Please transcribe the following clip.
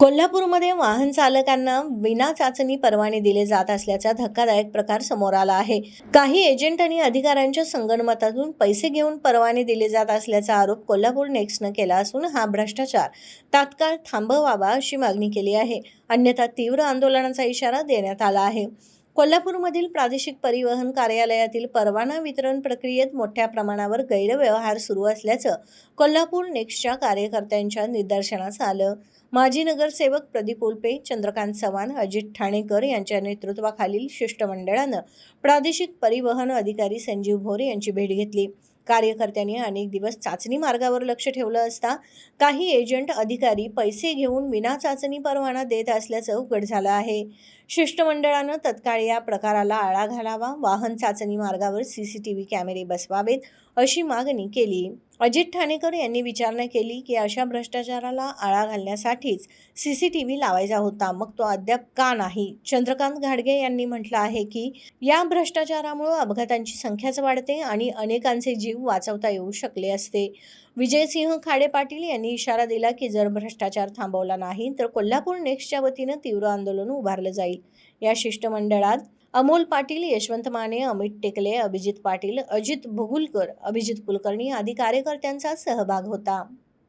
कोल्हापूरमध्ये वाहन चालकांना विना चाचणी परवाने दिले जात असल्याचा धक्कादायक प्रकार समोर आला आहे. काही एजंट आणि अधिकाऱ्यांच्या संगणमतातून पैसे घेऊन परवाने दिले जात असल्याचा आरोप कोल्हापूर नेक्स्टनं केला असून हा भ्रष्टाचार तात्काळ थांबवावा अशी मागणी केली आहे. अन्यथा तीव्र आंदोलनाचा इशारा देण्यात आला आहे. कोल्हापूरमधील प्रादेशिक परिवहन कार्यालयातील परवाना वितरण प्रक्रियेत मोठ्या प्रमाणावर गैरव्यवहार सुरू असल्याचं कोल्हापूर नेक्स्टच्या कार्यकर्त्यांच्या निदर्शनास आलं. माजी नगरसेवक प्रदीप उल्पे चंद्रकांत चव्हाण अजित ठाणेकर यांच्या नेतृत्वाखालील शिष्टमंडळानं प्रादेशिक परिवहन अधिकारी संजीव भोरे यांची भेट घेतली. कार्यकर्त्यांनी अनेक दिवस चाचणी मार्गावर लक्ष ठेवलं असता काही एजंट अधिकारी पैसे घेऊन विना चाचणी परवाना देत असल्याचं उघड झालं आहे. शिष्टमंडळानं तत्काळ या प्रकाराला आळा घालावा वाहन चाचणी मार्गावर व्ही कॅमेरे बसवावेत अशी मागणी केली. अजित ठाणेकर यांनी विचारणा केली की अशा भ्रष्टाचाराला आळा घालण्यासाठीच सी सी टी व्ही लावायचा होता. मग तो अद्याप का नाही? चंद्रकांत घाडगे यांनी म्हटलं आहे की या भ्रष्टाचारामुळे अपघातांची संख्याच वाढते आणि अनेकांचे जीव वाचवता येऊ शकले असते. विजयसिंह खाडे पाटील यांनी इशारा दिला की जर भ्रष्टाचार थांबवला नाही तर कोल्हापूर नेक्स्टच्या वतीनं तीव्र आंदोलन उभारलं जाईल. या शिष्टमंडळात अमोल पाटील यशवंत माने अमित टेकले अभिजित पाटील अजित भुगुलकर अभिजित कुलकर्णी आदी कार्यकर्त्यांचा सहभाग होता.